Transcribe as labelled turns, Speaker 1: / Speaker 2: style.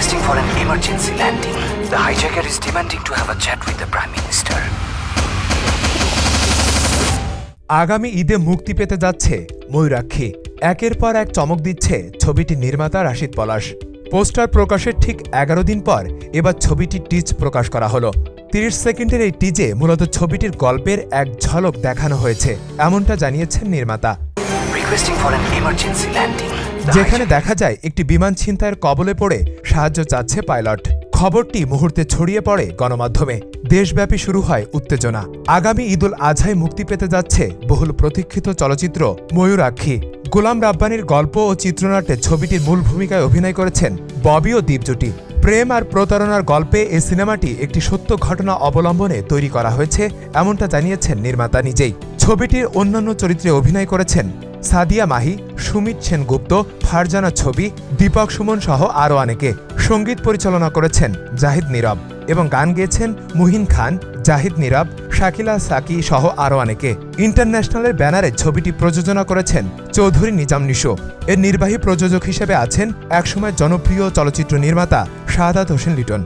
Speaker 1: requesting for an emergency landing. The hijacker is demanding to have a chat with the Prime Minister.
Speaker 2: আগামী ঈদে মুক্তি পেতে যাচ্ছে ময়ূরাক্ষী একের পর এক চমক দিচ্ছে ছবিটির নির্মাতা রাশিদ পলাশ পোস্টার প্রকাশের ঠিক এগারো দিন পর এবার ছবিটির টিজ প্রকাশ করা হলো তিরিশ সেকেন্ডের এই টিজে মূলত ছবিটির গল্পের এক ঝলক দেখানো হয়েছে এমনটা জানিয়েছেন নির্মাতা
Speaker 1: Requesting for an emergency landing.
Speaker 2: যেখানে দেখা যায় একটি বিমান ছিনতাইয়ের কবলে পড়ে সাহায্য চাচ্ছে পাইলট। খবরটি মুহূর্তে ছড়িয়ে পড়ে গণমাধ্যমে। দেশব্যাপী শুরু হয় উত্তেজনা। আগামী ঈদুল আজহায় মুক্তি পেতে যাচ্ছে বহুল প্রতীক্ষিত চলচ্চিত্র ময়ূরাক্ষী। গোলাম রাব্বানির গল্প ও চিত্রনাট্যে ছবিটির মূল ভূমিকায় অভিনয় করেছেন ববি ও দীপজুটি প্রেম আর প্রতারণার গল্পে এই সিনেমাটি একটি সত্য ঘটনা অবলম্বনে তৈরি করা হয়েছে, এমনটা জানিয়েছেন নির্মাতা নিজেই। ছবিটির অন্যান্য চরিত্রে অভিনয় করেছেন সাদিয়া মাহি, সুমিত সেনগুপ্ত, ফারজানা ছবি, দীপক সুমন সহ আরও অনেকে সংগীত পরিচালনা করেছেন জাহিদ নীরব এবং গান গেয়েছেন মুহিন খান, জাহিদ নীরব, শাকিলা সাকি সহ আরও অনেকে। ইন্টারন্যাশনালের ব্যানারে ছবিটি প্রযোজনা করেছেন চৌধুরী নিজাম নিশো। এর নির্বাহী প্রযোজক হিসেবে আছেন একসময় জনপ্রিয় চলচ্চিত্র নির্মাতা শাহাদাত হোসেন লিটন।